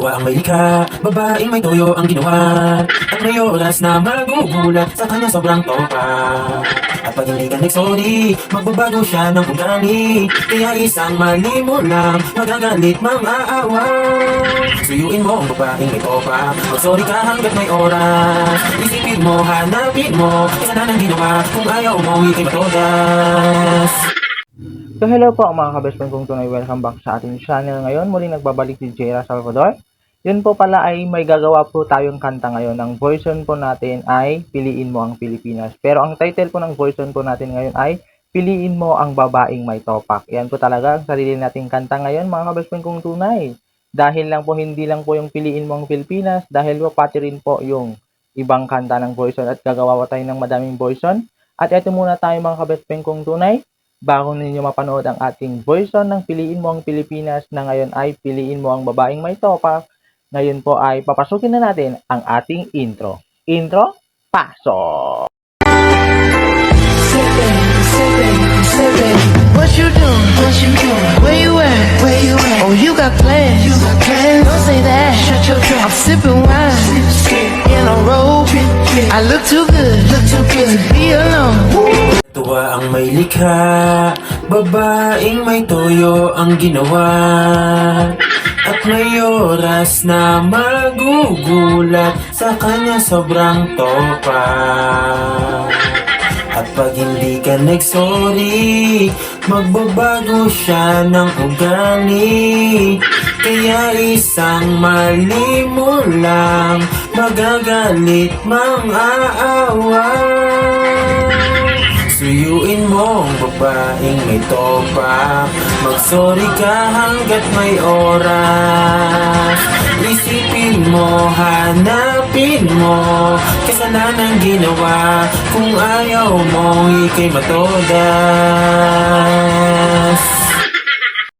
Tuwa ang may likha, babaeng may toyo ang ginawa. At may oras na magugulat sa kanya sobrang topa At pag hindi ka nagsorry, magbabago siya ng ugali Kaya isang mali mo lang, magagalit mang aawa Suyuin mo ang babaeng may topa Magsorry ka hanggat may oras. Isipin mo, hanapin mo Kasalanan ginawa. Kung ayaw umuwi kay Matodas. So hello po mga kabest friend kong tunay, welcome back sa ating channel. Ngayon. Muling nagbabalik si Jera Salvador. Yun po pala ay may gagawa po tayong kanta ngayon. Ang version po natin ay Piliin Mo ang Pilipinas. Pero ang title po ng version po natin ngayon ay Piliin Mo ang Babaeng May Topak. Yan po talaga ang sarili nating kanta ngayon mga friend kong tunay. Dahil lang po hindi lang po yung Piliin Mo ang Pilipinas, dahil po pati rin po yung ibang kanta ng version at gagawa po tayo ng madaming version. At eto muna tayo mga friend kong tunay bago ninyo mapanood ang ating version ng Piliin Mo ang Pilipinas na ngayon ay Piliin Mo ang Babaeng May Topak. Ngayon po ay papasukin na natin ang ating intro. Intro, pasok! What you doing? What you doing? Where you at? Where you at? Oh, you got plans. You got plans. Don't say that. Shut your trap. I'm sipping wine. In a robe. I look too good. Look too good to be alone. Tuwa ang may likha, babaeng may toyo ang ginawa At may oras na magugulat sa kanya sobrang topa. At pag hindi ka nagsorry, magbabago siya ng ugali. Kaya isang mali mo lang, magagalit mang aawa Suyuin mo ang babaeng may topa Magsorry ka hanggat may oras. Isipin mo, hanapin mo. Kasalanan ginawa Kung ayaw mo ikay matodas